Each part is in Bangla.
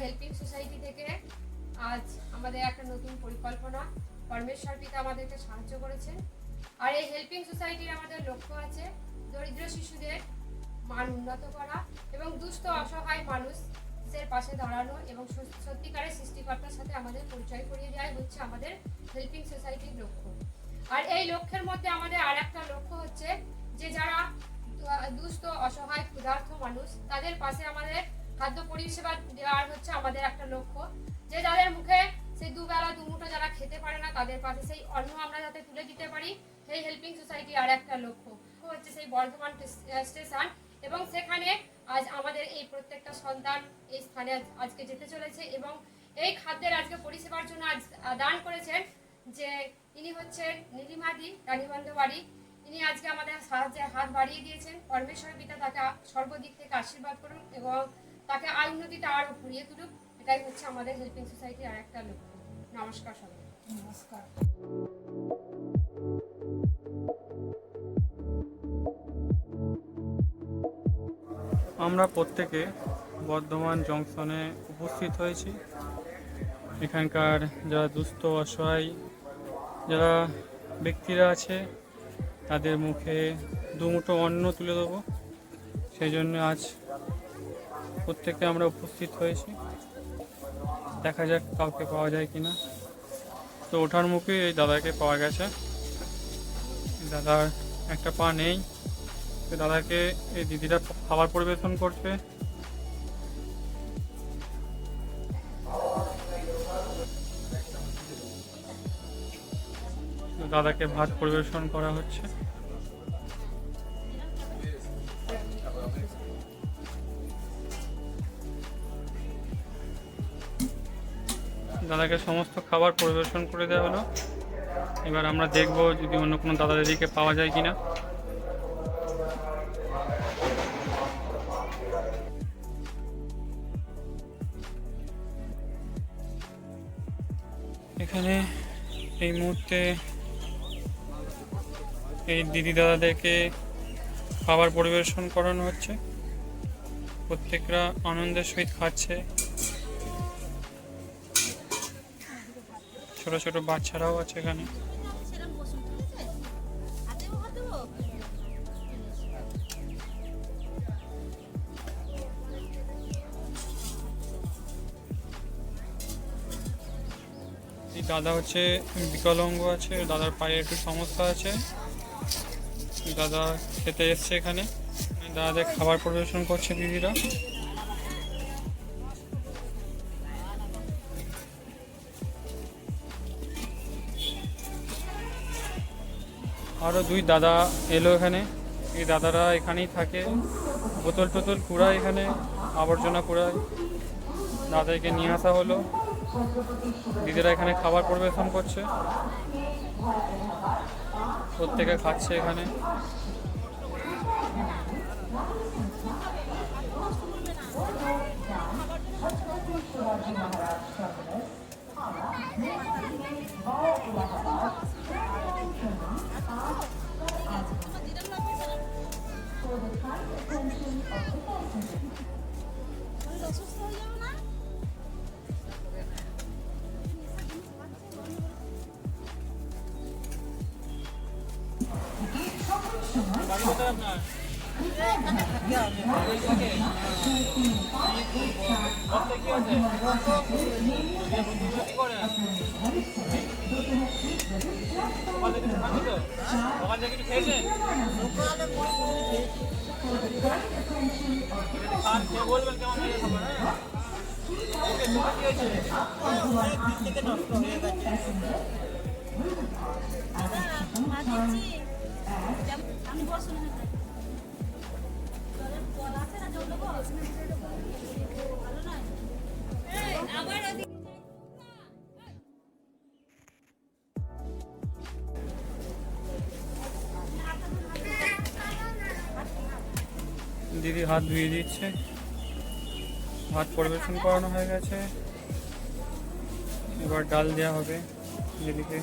হেল্পিং সোসাইটি থেকে আজ আমাদের একটা নতুন পরিকল্পনা। পরমেশ্বর পিতা আমাদেরকে সাহায্য করেছেন। আর এই হেল্পিং সোসাইটির আমাদের লক্ষ্য আছে দরিদ্র শিশুদের মান উন্নত করা এবং দুস্থ, অসহায় মানুষের পাশে দাঁড়ানো এবং সত্যি- সত্যিকারের সৃষ্টিকর্তার সাথে আমাদের পরিচয় করিয়ে দেওয়াই হচ্ছে আমাদের হেল্পিং সোসাইটির লক্ষ্য। আর এই লক্ষ্যের মধ্যে আমাদের আর একটা লক্ষ্য হচ্ছে যে যারা দুস্থ, অসহায়, ক্ষুধার্ত মানুষ, তাদের পাশে আমাদের খাদ্য পরিষেবা দেওয়ার হচ্ছে আমাদের একটা লক্ষ্য। যে যাদের মুখে সেই দুবেলা, দুমুঠো যারা খেতে পারে না, তাদের পাশে সেই অন্ন আমরা যাতে তুলে দিতে পারি, সেই হেল্পিং সোসাইটি আর একটা লক্ষ্য। হচ্ছে সেই বর্ধমান স্টেশন এবং সেখানে আজ আমাদের এই প্রত্যেকটা সন্তান এই স্থানে আজকে যেতে চলেছে এবং এই খাদ্যের আজকে পরিষেবার জন্য আজ দান করেছেন যে ইনি হচ্ছেন নীলিমাদি রানীবন্ধ বাড়ি। ইনি আজকে আমাদের সাহায্যে হাত বাড়িয়ে দিয়েছেন। পরমেশ্বর পিতা তাকে সর্বদিক থেকে আশীর্বাদ করুন এবং তাকে আয় উন্নতিটা আরও ঘুরিয়ে তুলুক এটাই হচ্ছে আমাদের হেল্পিং সোসাইটির আর একটা লক্ষ্য। নমস্কার সবাই নমস্কার। আমরা প্রত্যেকে বর্ধমান জংশনে উপস্থিত হয়েছি। এখানকার যারা দুস্থ অসহায় যারা ব্যক্তিরা আছে তাদের মুখে দুমুঠো অন্ন তুলে দেবো। সেই জন্য আজ প্রত্যেকে আমরা উপস্থিত হয়েছি। দেখা যাক কাউকে পাওয়া যায় কিনা। তো ওঠার মুখে এই দাদাকে পাওয়া গেছে। দাদার একটা পা নেই। দাদাকে এই দিদিরা খাবার পরিবেশন করছে। দাদাকে ভাত পরিবেশন করা হচ্ছে। দাদাকে সমস্ত খাবার পরিবেশন করে দেওয়া হলো। এবার আমরা দেখব যদি অন্য কোনো দাদা দিদিকে পাওয়া যায় কিনা। এখানে এই মুহূর্তে এই দিদি দাদাদেরকে খাবার পরিবেশন করানো হচ্ছে। প্রত্যেকরা আনন্দের সহিত খাচ্ছে। ছোট ছোট বাচ্চারাও আছে এখানে। দাদা হচ্ছে বিকলাঙ্গ আছে, দাদার পায়ে একটু সমস্যা আছে। দাদা খেতে এসছে এখানে। দাদাদের খাবার পরিবেশন করছে দিদিরা। আরও দুই দাদা এলো এখানে। এই দাদারা এখানেই থাকে। বোতল টোতল কুড়ায় এখানে, আবর্জনা কুড়ায়। দাদাকে নিয়ে আসা হলো। দিদিরা এখানে খাবার পরিবেশন করছে। প্রত্যেকে খাচ্ছে এখানে। দাদা দিচ্ছি আমি দিদি হাত ধুয়ে দিচ্ছে। ভাত পরিবেশন করানো হয়ে গেছে। এবার ডাল দেওয়া হবে দিদিকে।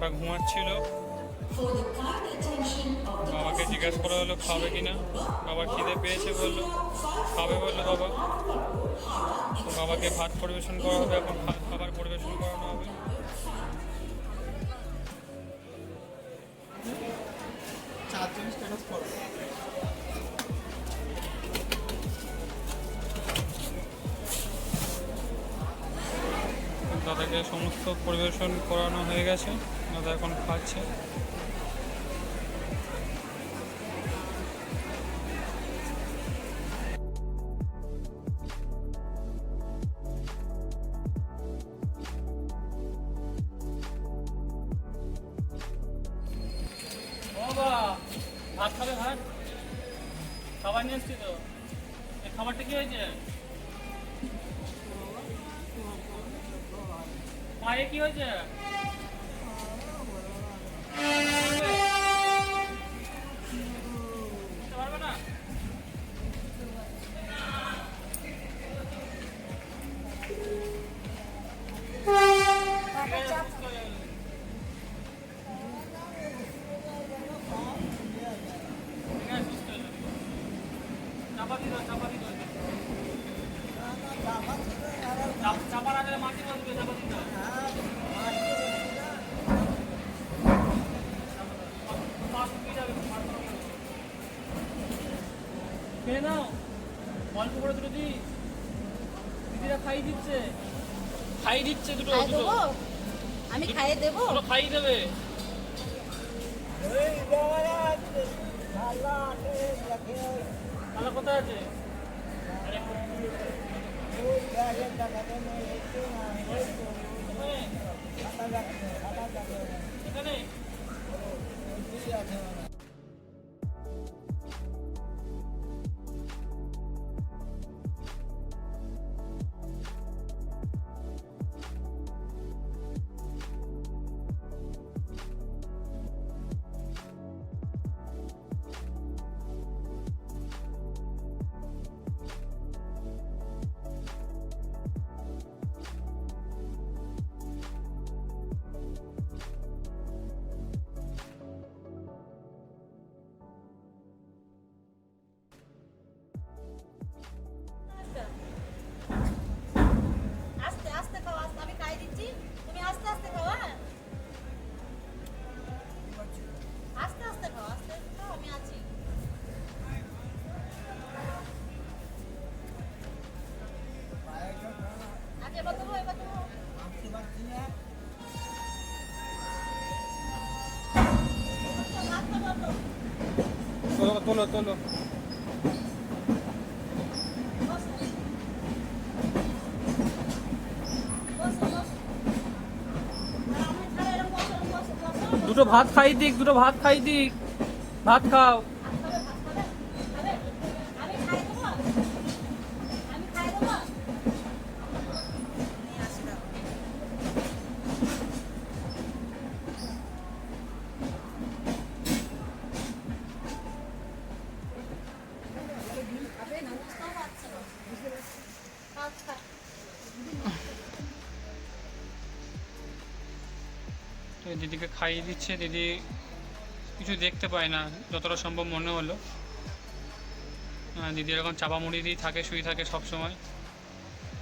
বাবাটা ঘুমাচ্ছিল। বাবাকে জিজ্ঞেস করা হলো খাবে কিনা? বাবা খিদে পেয়েছে বলল খাবে বলল বাবা। তো বাবাকে ভাত পরিবেশন করা হবে এখন ভাত খাবার পরিবেশন করানো হবে। দাদাকে সমস্ত পরিবেশন করানো হয়ে গেছে। দাদা এখন খাচ্ছে। ভাত খাবে ভাত খাবার নিয়ে এসছি তো। এই খাবারটা কি হয়েছে? পায়ে কি হয়েছে? দিয়ে দাও, চাপা দিয়ে দাও। চাপ- চাপার আগে মাটি বসবে চাপা দিয়ে দাও। পা শুকিয়ে যাবে, পা শুকিয়ে যাবে। খেয়ে নাও। অল্প করে দুটো দি দিদিরা খাই দিচ্ছে। খাই দিচ্ছে দুটো খাইয়ে দুটো। দেবো? আমি খাইয়ে দেবো? দুটো খাই দেবে। তাহলে কোথায় আছে? এখানে। বসো, বসো। দুটো ভাত খাই দিক দুটো ভাত খাই দিক ভাত খাও খাইয়ে দিচ্ছে দিদি কিছু দেখতে পায় না, যতটা সম্ভব মনে হলো। দিদি এরকম চাপা মুড়ি দিয়ে থাকে, শুয়ে থাকে সবসময়।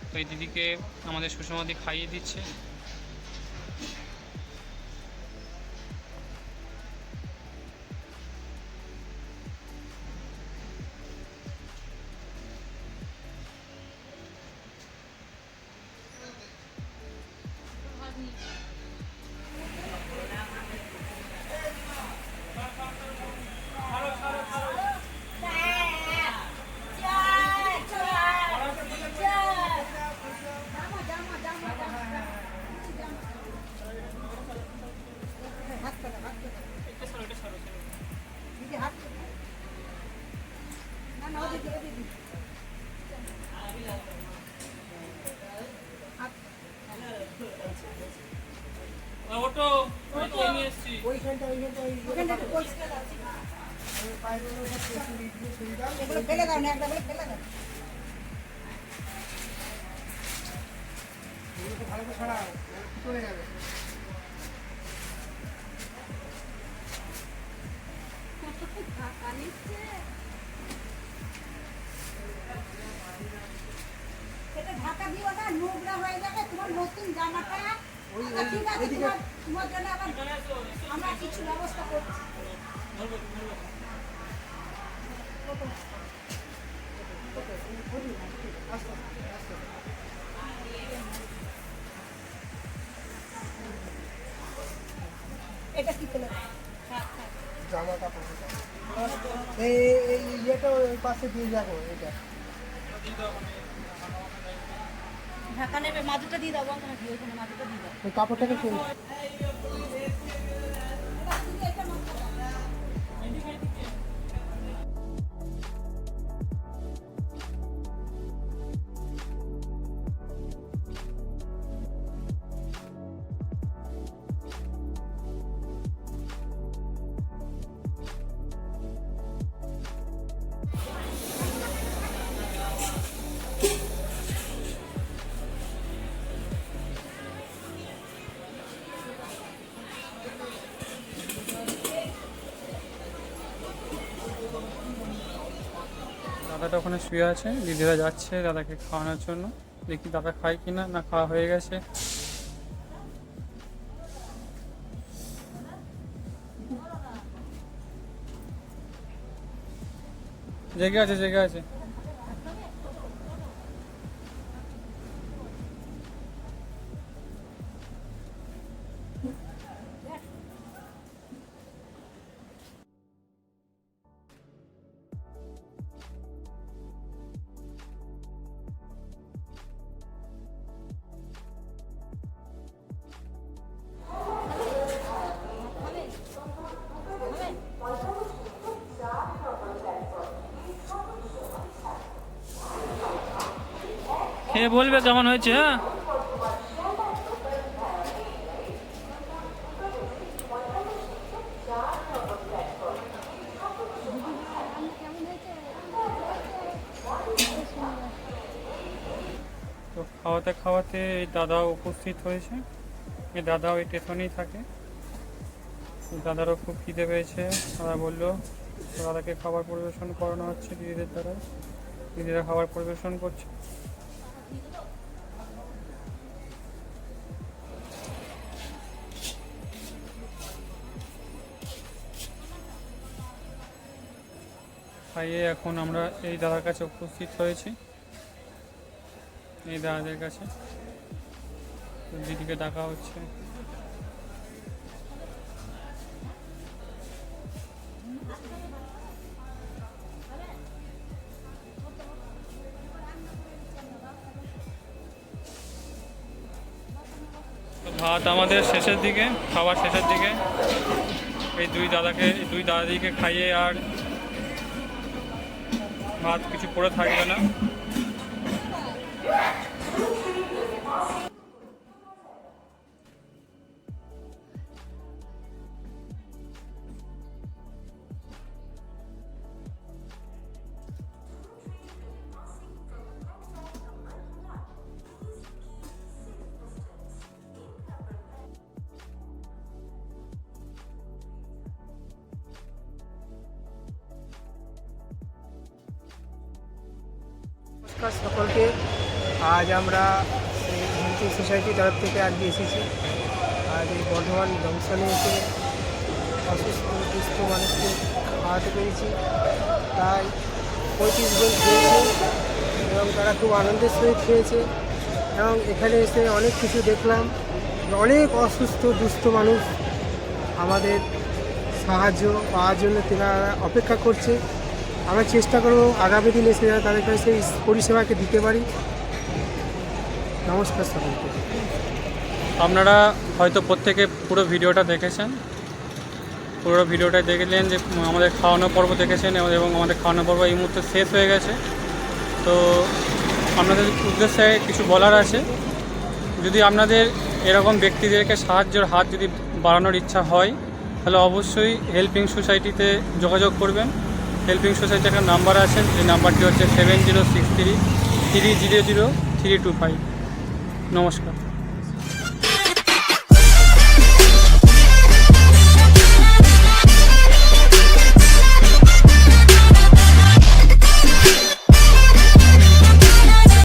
তো এই দিদিকে আমাদের সুষমাদি খাইয়ে দিচ্ছে। ভালো করে ছড়াও চলে যাবে ঢাকা দিও না নোংরা হয়ে যাবে তোমার নতুন জামাটা। আচ্ছা, ঠিক আছে তোমার তোমার জন্য আবার আমরা কিছু ব্যবস্থা করছি এটা কি থাক। জামা এই ইয়েটা ওই পাশে দিয়ে যাব, এটা ঢাকা নেবে মাদুটা দিয়ে দাও বন্ধ নাকি ওইখানে মাদুটা দিয়ে দাও। কাপড়টাকে দাদাটা ওখানে শুয়ে আছে, দিদিরা যাচ্ছে দাদাকে খাওয়ানোর জন্য। দেখি দাদা খায় কিনা, না খাওয়া হয়ে গেছে। জেগে আছে জেগে আছে। খেয়ে বলবে কেমন হয়েছে হ্যাঁ? তো খাওয়াতে খাওয়াতে এই দাদাও উপস্থিত হয়েছে। এই দাদাও ওই স্টেশনেই থাকে। দাদারও খুব খিদে পেয়েছে। দাদা বলল, দাদাকে খাবার পরিবেশন করানো হচ্ছে দিদিদের দ্বারা। দিদিরা খাবার পরিবেশন করছে। খাইয়ে এখন আমরা এই দাদার কাছে উপস্থিত হয়েছি। এই দাদাদের কাছে। দিদিকে ডাকা হচ্ছে। ভাত আমাদের শেষের দিকে খাবার শেষের দিকে। এই দুই দাদাকে দুই দাদাদিকে খাইয়ে আর ভাত কিছু পরে থাকবে না। নমস্কার সকলকে আজ আমরা এই হেলথ সোসাইটির তরফ থেকে আজকে এসেছি। আজ এই বর্ধমান জংশনে এসে অসুস্থ, দুস্থ মানুষকে খাওয়াতে পেরেছি। তাই পঁয়ত্রিশ জন খেয়েছে এবং তারা খুব আনন্দের সহিত খেয়েছে এবং এখানে এসে অনেক কিছু দেখলাম। অনেক অসুস্থ, দুস্থ মানুষ আমাদের সাহায্য পাওয়ার জন্য তেনারা অপেক্ষা করছে। আমরা চেষ্টা করব আগামী দিনে এসে তাদের কাছে এই পরিষেবাকে দিতে পারি। নমস্কার সকলকে আপনারা হয়তো প্রত্যেকে পুরো ভিডিওটা দেখেছেন। পুরো ভিডিওটা দেখলেন যে আমাদের খাওয়ানো পর্ব দেখেছেন এবং আমাদের খাওয়ানো পর্ব এই মুহূর্তে শেষ হয়ে গেছে। তো আপনাদের উদ্দেশ্যে কিছু বলার আছে? যদি আপনাদের এরকম ব্যক্তিদেরকে সাহায্যের হাত যদি বাড়ানোর ইচ্ছা হয়, তাহলে অবশ্যই হেল্পিং সোসাইটিতে যোগাযোগ করবেন। হেল্পিং সোসাইটির একটা নাম্বার আছে, এই নাম্বারটি হচ্ছে seven zero six three three zero zero three two five নমস্কার।